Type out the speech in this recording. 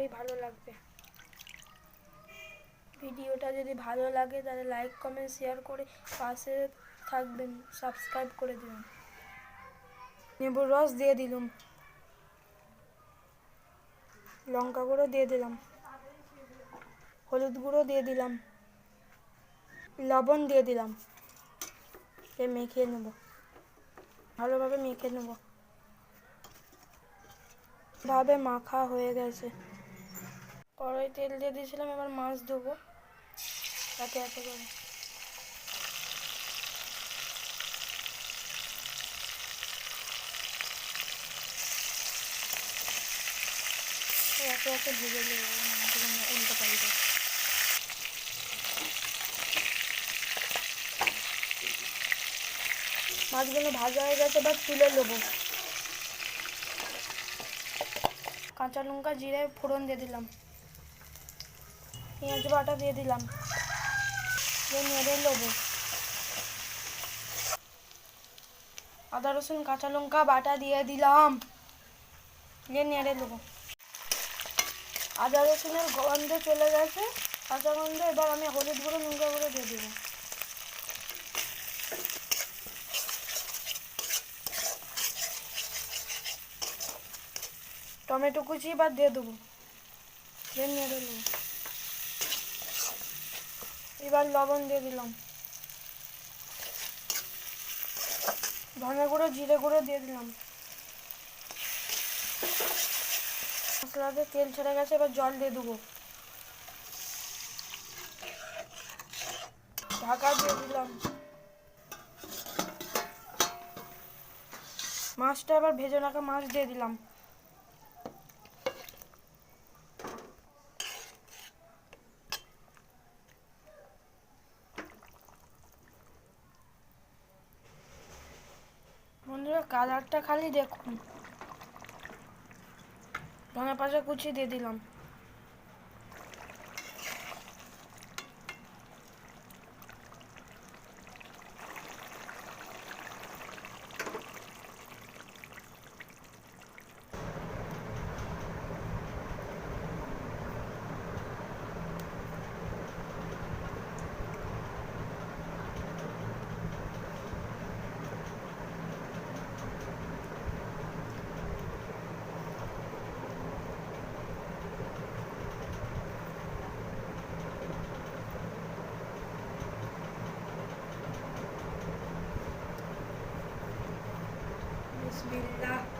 করি ভালো লাগবে। ভিডিওটা যদি ভালো লাগে, তাহলে লাইক কমেন্ট শেয়ার করে পাশে থাকবেন। সাবস্ক্রাইব করে দেবেন। লেবুর রস দিয়ে দিলাম। লঙ্কা গুঁড়ো দিয়ে দিলাম। হলুদ গুঁড়ো দিয়ে দিলাম। লবণ দিয়ে দিলাম। এ মেখে নেব। ভালোভাবে মেখে নেব। ভাবে মাখা হয়ে গেছে। কড়াই তেল দিয়ে দিয়েছিলাম, এবার মাছ ধোবো। তাতে এত করে পাল্টে। মাছগুলো ভাজা হয়ে গেছে, এবার তুলে নেব। কাঁচা লঙ্কা, জিরে, ফোড়ন দিয়ে দিলাম। পেঁয়াজ বাটা দিয়ে দিলাম। নেড়ে নেব। আদা, রসুন, কাঁচা লঙ্কা বাটা দিয়ে দিলাম। দিয়ে নেড়ে নেব। আদা, রসুনের গন্ধ চলে গেছে। কাঁচা গন্ধ, এবার আমি হলুদ গুঁড়ো, লঙ্কা গুঁড়ো দিয়ে দেবো। টমেটো কুচি এবার দিয়ে দেবো। নেড়ে নেব। এবার লবণ দিয়ে দিলাম। ধনে গুঁড়ো, জিরে গুঁড়ো দিয়ে দিলাম। মশলাতে তেল ছেড়ে গেছে, এবার জল দিয়ে দেবো। ঢাকা দিয়ে দিলাম। মাছটা এবার ভেজে রাখা মাছ দিয়ে দিলাম। কালারটা খালি দেখুন। ধনে পাশে কুচি দিয়ে দিলাম। Bismillah.